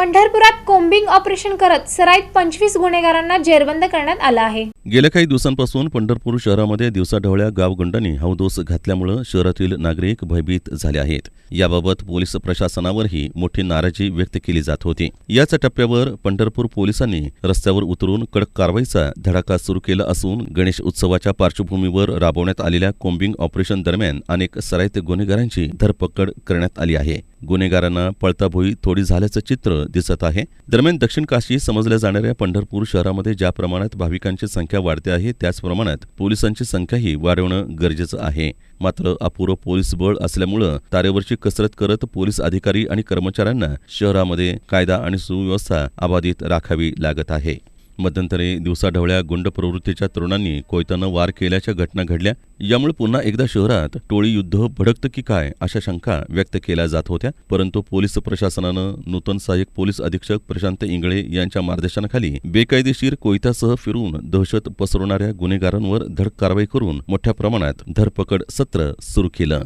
पंढरपुरात combing operation करत सराईत पंचवीस गुन्हेगारांना जेरबंद करण्यात आला आहे. गेल्या काही दिवसांपासून पंढरपूर शहरामध्ये दिवसाढवळ्या गावगुंडांनी हौदोस घातल्यामुळं शहरातील नागरिक भयभीत झाले आहेत. याबाबत पोलीस प्रशासनावरही मोठी नाराजी व्यक्त केली जात होती. याच टप्प्यावर पंढरपूर पोलिसांनी रस्त्यावर उतरून कडक कारवाईचा धडाका सुरू केला असून गणेश उत्सवाच्या पार्श्वभूमीवर राबवण्यात आलेल्या कोम्बिंग ऑपरेशन दरम्यान अनेक सराईत गुन्हेगारांची धरपकड करण्यात आली आहे. गुन्हेगारांना पळताभोई थोडी झाल्याचं चित्र दिसत आहे. दरम्यान दक्षिण काशी समजल्या जाणाऱ्या पंढरपूर शहरामध्ये ज्या प्रमाणात भाविकांची संख्या वाढते आहे त्याच प्रमाणात पोलिसांची संख्याही वाढवणं गरजेचं आहे. मात्र अपुरं पोलीस बळ असल्यामुळं तारेवरची कसरत करत पोलीस अधिकारी आणि कर्मचाऱ्यांना शहरामध्ये कायदा आणि सुव्यवस्था अबाधित राखावी लागत आहे. मध्यंतरी दिवसाढवळ्या गुंड प्रवृत्तीच्या तरुणांनी कोयत्यानं वार केल्याच्या घटना घडल्या. यामुळे पुन्हा एकदा शहरात टोळी युद्ध भडकतं की काय अशा शंका व्यक्त केल्या जात होत्या. परंतु पोलीस प्रशासनानं नूतन सहाय्यक पोलीस अधीक्षक प्रशांत इंगळे यांच्या मार्गदर्शनाखाली बेकायदेशीर कोयत्यासह फिरून दहशत पसरवणाऱ्या गुन्हेगारांवर धडक कारवाई करून मोठ्या प्रमाणात धरपकड सत्र सुरू केलं.